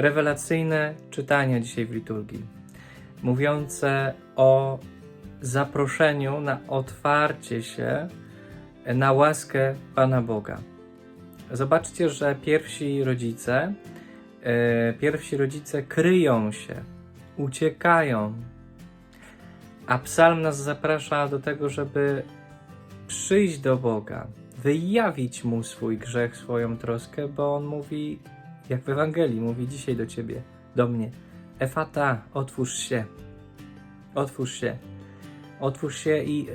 rewelacyjne czytania dzisiaj w liturgii, mówiące o zaproszeniu na otwarcie się na łaskę Pana Boga. Zobaczcie, że pierwsi rodzice, e, pierwsi rodzice kryją się, uciekają, a psalm nas zaprasza do tego, żeby przyjść do Boga, wyjawić Mu swój grzech, swoją troskę, bo On mówi, jak w Ewangelii, mówi dzisiaj do Ciebie, do mnie, Efata, otwórz się, otwórz się, otwórz się i e,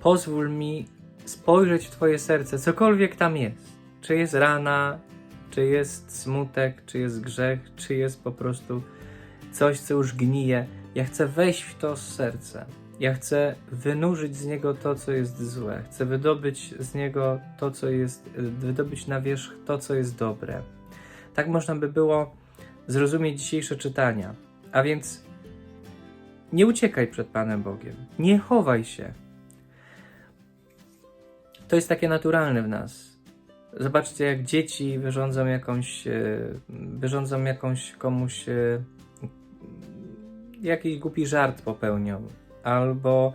pozwól mi spojrzeć w Twoje serce, cokolwiek tam jest. Czy jest rana, czy jest smutek, czy jest grzech, czy jest po prostu coś, co już gnije. Ja chcę wejść w to z serca. Ja chcę wynurzyć z niego to, co jest złe. Chcę wydobyć z niego to, co jest, wydobyć na wierzch to, co jest dobre. Tak można by było zrozumieć dzisiejsze czytania. A więc nie uciekaj przed Panem Bogiem. Nie chowaj się. To jest takie naturalne w nas. Zobaczcie, jak dzieci wyrządzą jakąś, e, wyrządzą jakąś komuś e, jakiś głupi żart popełnią, albo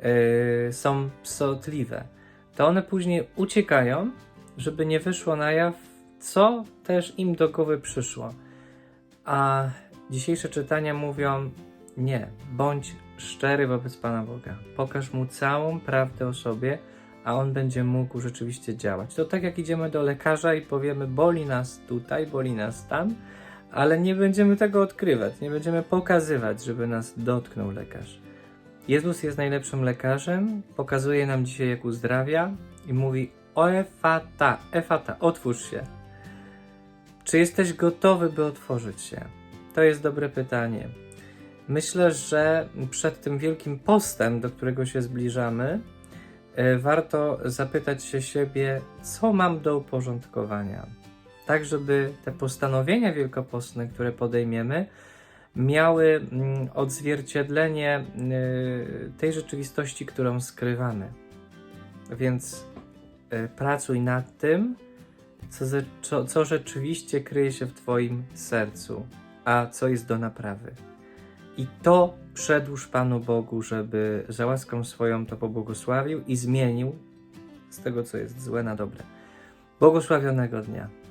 e, są psotliwe, to one później uciekają, żeby nie wyszło na jaw, co też im do głowy przyszło. A dzisiejsze czytania mówią: nie, bądź szczery wobec Pana Boga. Pokaż mu całą prawdę o sobie, a on będzie mógł rzeczywiście działać. To tak jak idziemy do lekarza i powiemy: boli nas tutaj, boli nas tam, ale nie będziemy tego odkrywać, nie będziemy pokazywać, żeby nas dotknął lekarz. Jezus jest najlepszym lekarzem, pokazuje nam dzisiaj, jak uzdrawia i mówi: O efata, efata, otwórz się. Czy jesteś gotowy, by otworzyć się? To jest dobre pytanie. Myślę, że przed tym wielkim postem, do którego się zbliżamy, e, warto zapytać się siebie, co mam do uporządkowania. Tak, żeby te postanowienia wielkopostne, które podejmiemy, miały mm, odzwierciedlenie y, tej rzeczywistości, którą skrywamy. Więc y, pracuj nad tym, co, co, co rzeczywiście kryje się w Twoim sercu, a co jest do naprawy. I to przedłuż Panu Bogu, żeby za łaską swoją to pobłogosławił i zmienił z tego, co jest złe na dobre. Błogosławionego dnia.